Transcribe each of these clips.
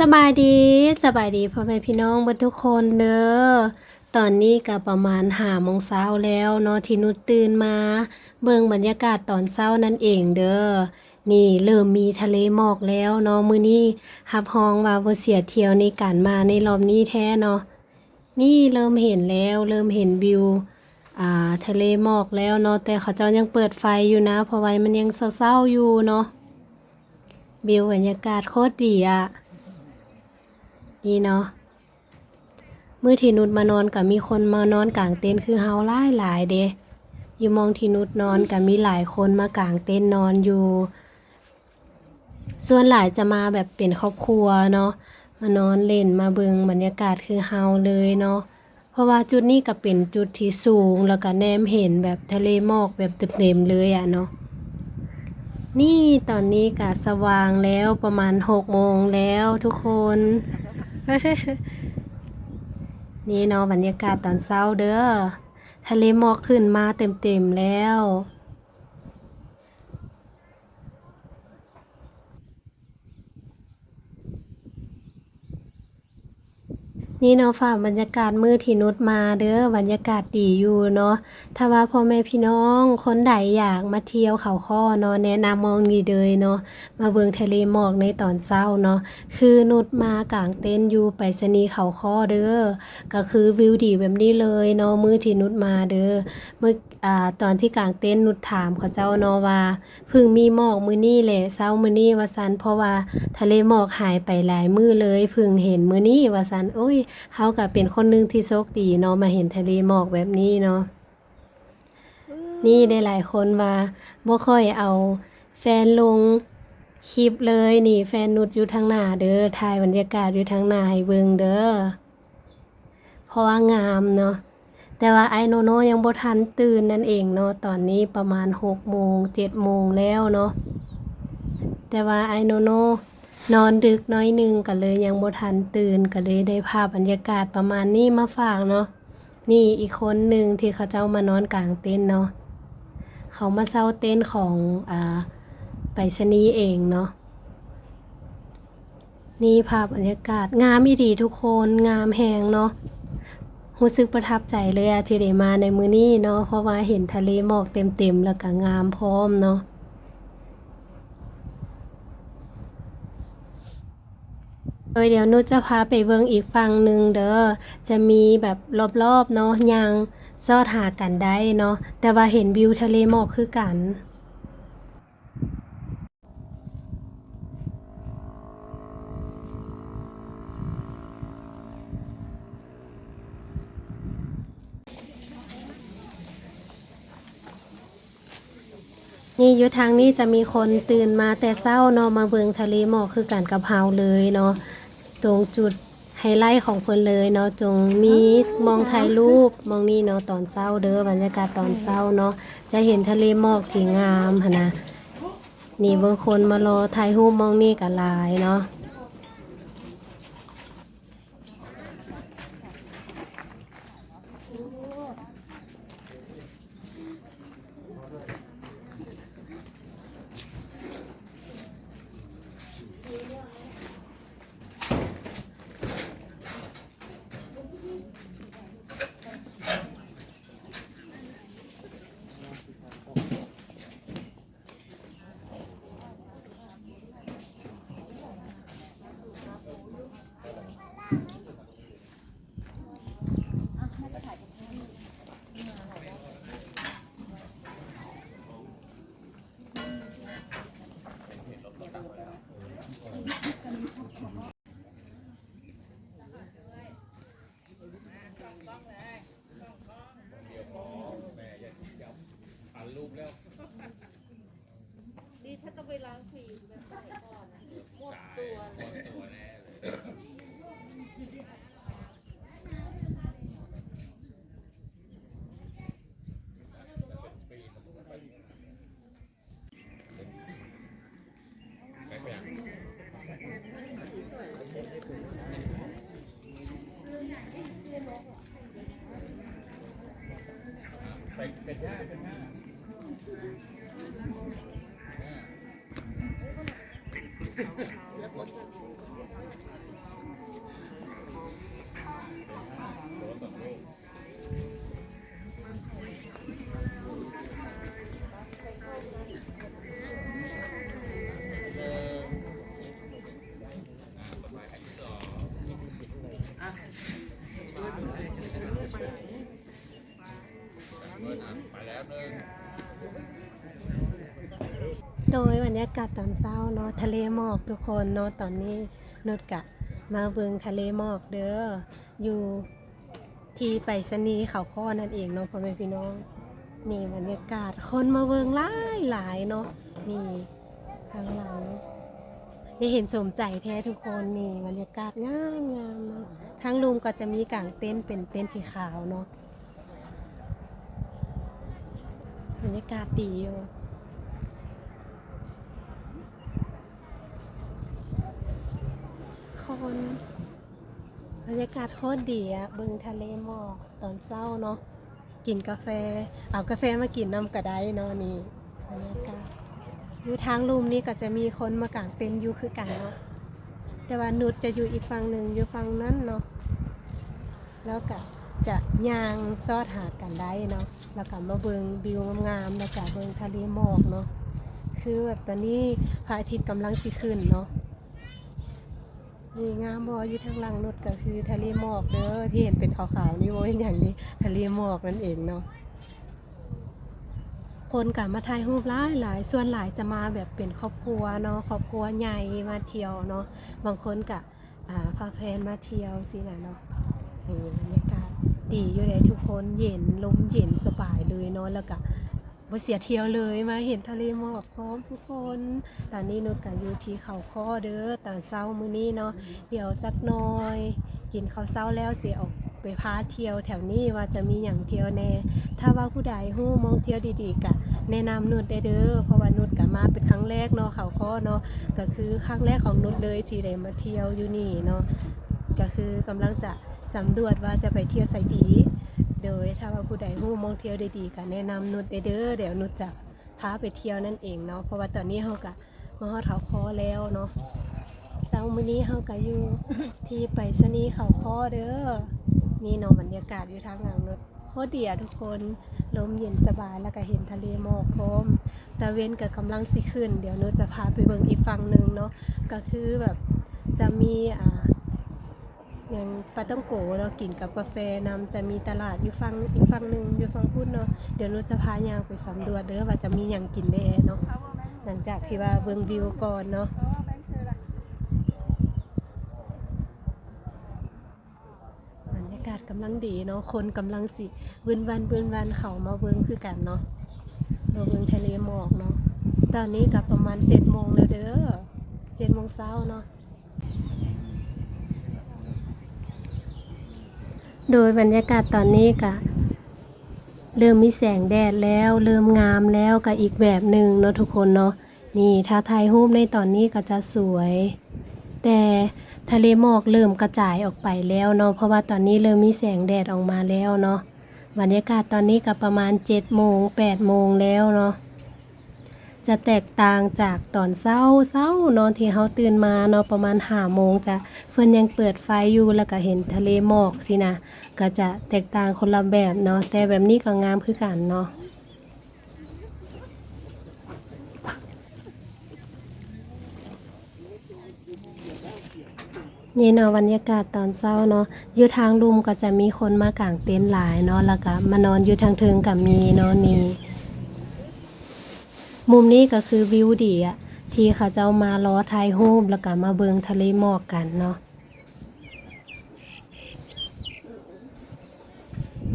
สบายดีสบายดีพ่อแม่พี่น้องเบิดทุกคนเด้อตอนนี้ก็ประมาณหาโมงเช้าแล้วเนาะที่นุชตื่นมา เบิ่งบรรยากาศตอนเช้านั่นเองเด้อนี่เริ่มมีทะเลหมอกแล้วเนาะมื้อนี้ฮับฮองว่าบ่เสียเที่ยวในการมาในรอบนี้แท้เนาะนี่เริ่มเห็นแล้วเริ่มเห็นวิวอ่าทะเลหมอกแล้วเนาะแต่เขาเจ้ายังเปิดไฟอยู่นะ เพราะว่ามันยังเศร้าๆอยู่เนาะวิวบรรยากาศโคตรดีอะ นี่เนาะมื่อที่นุชมานอนกับมีคนมานอนกลางเต็นท์คือเฮาหลายหลายเด้อยู่มองที่นุชนอนกับมีหลายคนมากางเต็นท์นอนอยู่ ส่วนหลายจะมาแบบเป็นครอบครัวเนาะมานอนเล่นมาเบิงบรรยากาศคือเฮาเลยเนาะเพราะว่าจุดนี้ก็เป็นจุดที่สูงแล้วก็แนมเห็นแบบทะเลหมอกแบบเต็มๆเลยอะเนาะนี่ตอนนี้ก็สว่างแล้วประมาณหกโมงแล้วทุกคน นี่เนาะบรรยากาศตอนเช้าเด้อ ทะเลหมอกขึ้นมาเต็มๆแล้ว นี่เนาะฝากบรรยากาศมือที่นุชมาเด้อบรรยากาศดีอยู่เนาะถ้าว่าพ่อแม่พี่น้องคนใดอยากมาเที่ยวเขาข้อเนาะแนะนำมองดีเลยเนาะมาเบิ่งทะเลหมอกในตอนเช้าเนาะคือนุชมากางเต็นท์อยู่ไปรษณีเขาข้อเด้อก็คือวิวดีแบบนี้เลยเนาะมือที่นุชมาเด้อเมื่ออ่าตอนที่กางเต็นท์นุชถามเขาเจ้าเนาะว่าเพิ่งมีหมอกมือนี้แหละเช้ามือนี้ว่าซันเพราะว่าทะเลหมอกหายไปหลายมื้อเลยเพิ่งเห็นมือนี้ว่าซันโอ้ยเฮาก็เป็นคนหนึงที่โชคดีเนาะมาเห็นทะเลหมอกแบบนี้เนาะนี่ได้หลายคนว่าบ่ค่อยเอาแฟนลงคลิปเลยนี่แฟนนุดอยู่ทางหน้าเด้อถ่ายบรรยากาศอยู่ทางหน้าให้เบิ่งเด้อเพราะว่างามเนาะแต่ว่าไอโนโนยังบ่ทันตื่นนั่นเองเนาะตอนนี้ประมาณ6โมง7โมงแล้วเนาะแต่ว่าไอโนโน นอนดึกน้อยหนึงก็เลยยังบ่ทันตื่นก็เลยได้ภาพบรรยากาศประมาณนี้มาฝากเนาะนี่อีกคนหนึ่งที่เขาเจ้ามานอนกลางเต็นท์เนาะเขามาเช่าเต็นท์ของอ่าไปรษณีเองเนาะนี่ภาพบรรยากาศงามอีดีทุกคนงามแหงเนาะรู้สึกประทับใจเลยอะที่ได้มาในมื้อนี้เนาะเพราะว่าเห็นทะเลหมอกเต็มๆแล้วก็งามพร้อมเนาะ เออเดี๋ยวนุชจะพาไปเบิงอีกฝั่งหนึ่งเด้อ จะมีแบบรอบๆเนาะยังซอดหากันได้เนาะ แต่ว่าเห็นวิวทะเลหมอกคือกันนี่อยู่ทางนี้จะมีคนตื่นมาแต่เช้าเนาะมาเบิงทะเลหมอกคือกันกับเฮาเลยเนาะ ตรงจุดไฮไลท์ของเพิ่นเลยเนาะจงมีมองถ่ายรูปมองนี่เนาะตอนเช้าเด้อบรรยากาศตอนเช้าเนาะจะเห็นทะเลหมอกที่งามหนนะนี่บางคนมารอถ่ายรูปมองนี่ก็หลายเนาะ รูปแล้ว ดีถ้าต้องไปล้างครีมมันใส่ออะ รยากาศตอนเช้าเนาะทะเลหมอกทุกคนเนาะตอนนี้นดกะมาเบิงทะเลหมอกเด้ออยู่ที่ไปสนีเขาข้อนั่นเองเนาะพ่อแม่พี่น้องนี่บรรยากาศคนมาเบิงหลายหลายเนาะนี่ข้างหลังนี่เห็นสมใจแท้ทุกคนนี่บรรยากาศงามงามเนาะทั้งลุมก็จะมีกางเต็นเป็นเต็นท์สีขาวเนาะบรรยากาศดีอยู่ คนบรรยากาศโคตรดีอะบึงทะเลหมอกตอนเช้าเนาะกินกาแฟ เอากาแฟมากินน้ำกระไดเนาะนี่บรรยากาศอยู่ทางลุมนี่ก็จะมีคนมากางเต็นท์อยู่คือกันเนาะแต่ว่านุชจะอยู่อีกฝั่งหนึ่งอยู่ฝั่งนั้นเนาะแล้วก็จะย่างซอดหากันได้เนาะแล้วก็มาเบิงวิวงามๆแล้วก็เบิงทะเลหมอกเนาะคือแบบตอนนี้พระอาทิตย์กำลังสิขึ้นเนาะ นี่งามบออยู่ทางหลังนุดก็คือทะเลหมอกเด้อที่เห็นเป็นขาวๆนี่โว้ยอย่างนี้ทะเลหมอกนั่นเองเนาะคนกับมาถ่ายรูปหลายหลายส่วนหลายจะมาแบบเป็นครอบครัวเนาะครอบครัวใหญ่มาเที่ยวเนาะบางคนกับอ่าพาแฟนมาเที่ยวสินะเนาะนี่บรรยากาศดีอยู่เลยทุกคนเย็นลมเย็นสบายเลยเนาะแล้วก็ บ่เสียเที่ยวเลยมาเห็นทะเลหมอกพร้อมทุกคน ตอนนี้นุชก็อยู่ที่เขาข้อเด้อตอนเช้ามื้อนี้เนาะเดี๋ยวจักหน้อย กินข้าวเช้าแล้วเสิออกไปพาเที่ยวแถวนี้ว่าจะมีอย่างเที่ยวแน่ ถ้าว่าผู้ใดฮู้มองเที่ยวดีๆกะแนะนำนุชได้เด้อเพราะว่านุชก็มาเป็นครั้งแรกเนาะเขาข้อเนาะก็คือครั้งแรกของนุชเลยที่ได้มาเที่ยวอยู่นี่เนาะก็คือกำลังจะสำรวจว่าจะไปเที่ยวไสดี โดยถ้าว่าผู้ใดฮู้มองเที่ยวได้ดีก็แนะนำนุชได้เด้อเดี๋ยวนุชจะพาไปเที่ยวนั่นเองเนาะเพราะว่าตอนนี้เฮาก็มาฮอดเขาข้อแล้วเนาะเช้ามื้อนี้เฮาก็อยู่ ที่ไปสนีย์เขาข้อเด้อนี่เนาะบรรยากาศอยู่ทางหลังรถโคตรเดียทุกคนลมเย็นสบายแล้วก็เห็นทะเลหมอกพร้อมตะเวนก็กำลังสิขึ้น เดี๋ยวหนูจะพาไปเบิ่งอีกฝั่งหนึ่งเนาะก็คือแบบจะมีอ่า อย่างปาต้องโกะเราะกินกับกาแฟนำจะมีตลาดอยู่ฝั่งอีกฝั่งหนึ่งอยู่ฝั่งพุทธเนาะเดี๋ยวนูจะพายางไปสำรวจเด้อว่าจะมีหยังกินได้เนาะหลังจากที่ว่าเบิ่งวิวก่อนเนาะบรรยากาศกำลังดีเนาะคนกำลังสิวืนวันวืนวันเขามาเบิงคือกันเนาะมาเบิงทะเลหมอกเนาะตอนนี้กับประมาณเจ็ดโมงแล้วเด้อเจ็ดโมงเช้าเนาะ โดยบรรยากาศตอนนี้กะเริ่มมีแสงแดดแล้ว เริ่มงามแล้วก็อีกแบบหนึ่งเนาะทุกคนเนาะนี่ถ้าถ่ายรูปในตอนนี้ก็จะสวย แต่ทะเลหมอกเริ่มกระจายออกไปแล้วเนาะเพราะว่าตอนนี้เริ่มมีแสงแดดออกมาแล้วเนาะบรรยากาศตอนนี้ก็ประมาณ7โมง8โมงแล้วเนาะ จะแตกต่างจากตอนเช้าเช้านอนที่เฮาตื่นมาเนาะประมาณ5โมงจะเพิ่นยังเปิดไฟอยู่แล้วก็เห็นทะเลหมอกสินะก็จะแตกต่างคนละแบบเนาะแต่แบบนี้ก็งามคือกันเนาะนี่เนาะบรรยากาศตอนเช้าเนาะอยู่ทางลุมก็จะมีคนมากางเต็นท์หลายเนาะแล้วก็มานอนอยู่ทางเทิงกับมีเนาะนี่ มุมนี้ก็คือวิวดีอะที่เขาเจ้ามาล้อถ่ายรูปแล้วก็มาเบิงทะเลหมอกกันเนาะ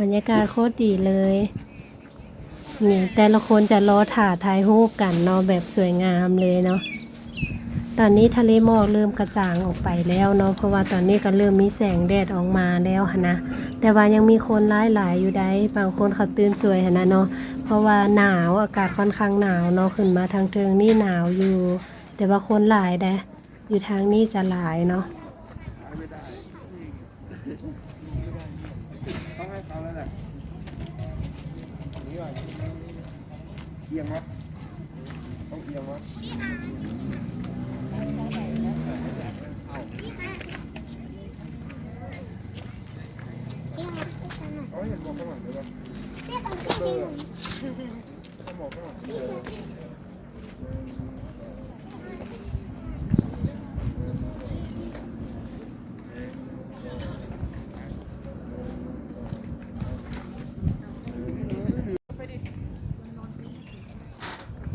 บรรยากาศโคตรดีเลยนี่แต่ละคนจะล้อถ่าถ่ายรูปกันเนาะแบบสวยงามเลยเนาะ ตอนนี้ทะเลหมอกเริ่มกระจ่างออกไปแล้วเนาะเพราะว่าตอนนี้ก็เริ่มมีแสงแดดออกมาแล้วหนะแต่ว่ายังมีคนหลายหลายๆอยู่ได้บางคนเขาตื่นสวยหนะเนาะเพราะว่าหนาวอากาศค่อนข้างหนาวเนาะขึ้นมาทางเทิงนี่หนาวอยู่ แต่ว่าคนหลายได้อยู่ทางนี้จะหลายเนาะเขาแล้วแหละนี่ว่าเอียงวะต้องเอียงวะ เอาเห็นบอกข้างหลังเลยวะเออต้องบอกข้างหลังเออ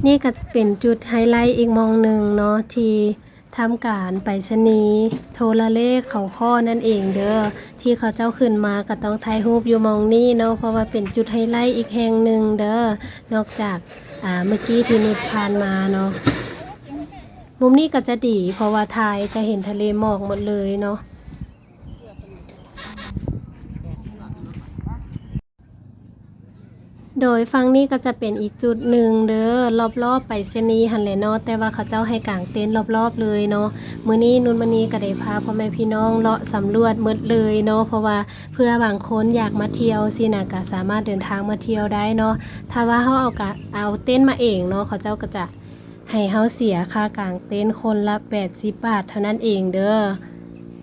นี่ก็เป็นจุดไฮไลท์อีกมองหนึ่งเนาะที่ ทำการไปรษณีย์โทรเลขเขาข้อนั่นเองเด้อที่เขาเจ้าขึ้นมาก็ต้องถ่ายรูปอยู่มองนี่เนาะเพราะว่าเป็นจุดไฮไลท์อีกแห่งหนึ่งเด้อนอกจากอ่าเมื่อกี้ที่นุชผ่านมาเนาะมุมนี้ก็จะดีเพราะว่าถ่ายจะเห็นทะเลหมอกหมดเลยเนาะ โดยฟังนี้ก็จะเป็นอีกจุดหนึ่งเด้อรอบๆ ไปเส้นนี้หันแหละเนาะแต่ว่าเขาเจ้าให้กางเต็นท์รอบๆ เลยเนาะมื้อนี้นุ่นมื้อนี้ก็ได้พาพ่อแม่พี่น้องเลาะสำรวจหมดเลยเนาะเพราะว่าเพื่อบางคนอยากมาเที่ยวสินะก็สามารถเดินทางมาเที่ยวได้เนาะถ้าว่าเฮาเอากะเอาเต็นท์มาเองเนาะเขาเจ้าก็จะให้เฮาเสียค่ากางเต็นท์คนละ 80 บาทเท่านั้นเองเด้อ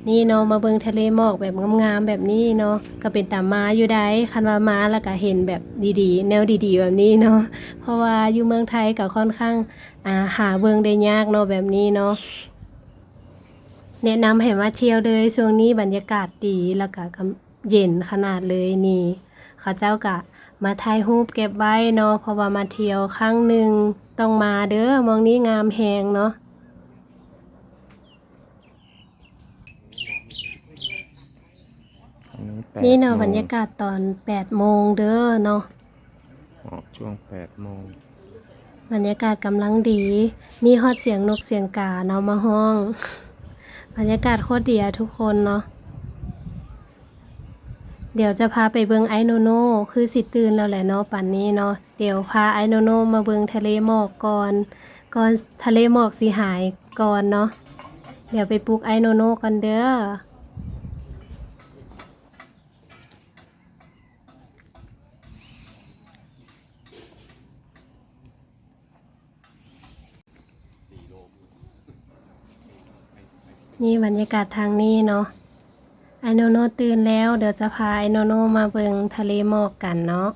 นี่เนาะมาเบิงทะเลหมอกแบบงามๆแบบนี้เนาะก็เป็นตามมาอยู่ได้คันว่ามาแล้วก็เห็นแบบดีๆ แนวดีๆ แบบนี้เนาะเพราะว่าอยู่เมืองไทยก็ค่อนข้างอ่าหาเบิงได้ยากเนาะแบบนี้เนาะแนะนำให้มาเที่ยวเลยช่วงนี้บรรยากาศดีแล้วก็กเย็นขนาดเลยนี่เขาเจ้าก็มาถ่ายรูปเก็บไว้เนาะเพราะว่ามาเที่ยวครั้งหนึ่งต้องมาเด้อมองนี้งามแหงเนาะ อันนี้ แปดนี่เนาะโมงบรรยากาศตอน8โมงเด้อเนาะ ออกช่วงแปดโมงบรรยากาศกำลังดี มีฮอดเสียงนกเสียงกาเนาะมาห้อง บรรยากาศโคตรดีอะทุกคนเนาะ เดี๋ยวจะพาไปเบิงไอโนโนคือสิตื่นแล้วแหละเนาะป่านนี้เนาะ เดี๋ยวพาไอโนโนมาเบิงทะเลหมอกก่อน ก่อนทะเลหมอกสิหายก่อนเนาะ เดี๋ยวไปปลุกไอโนโนกันเด้อ นี่บรรยากาศทางนี้เนาะไอโนโนตื่นแล้ว เดี๋ยวจะพาไอโนโนมาเบิงทะเลหมอกกันเนาะ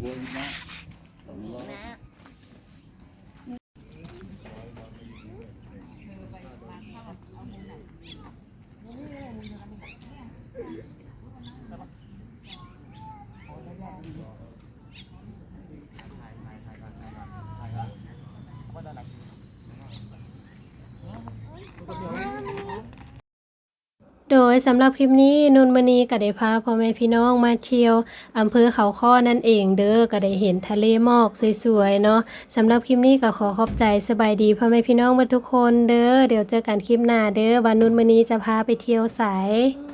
What have you got? โดยสำหรับคลิปนี้นุนมณีก็ได้พาพ่อแม่พี่น้องมาเที่ยวอำเภอเขาข้อนั่นเองเด้อก็ได้เห็นทะเลหมอกสวยๆเนาะสำหรับคลิปนี้ก็ขอขอบใจสบายดีพ่อแม่พี่น้องทุกคนเด้อเดี๋ยวเจอกันคลิปหน้าเด้อวันนุนมณีจะพาไปเที่ยวสาย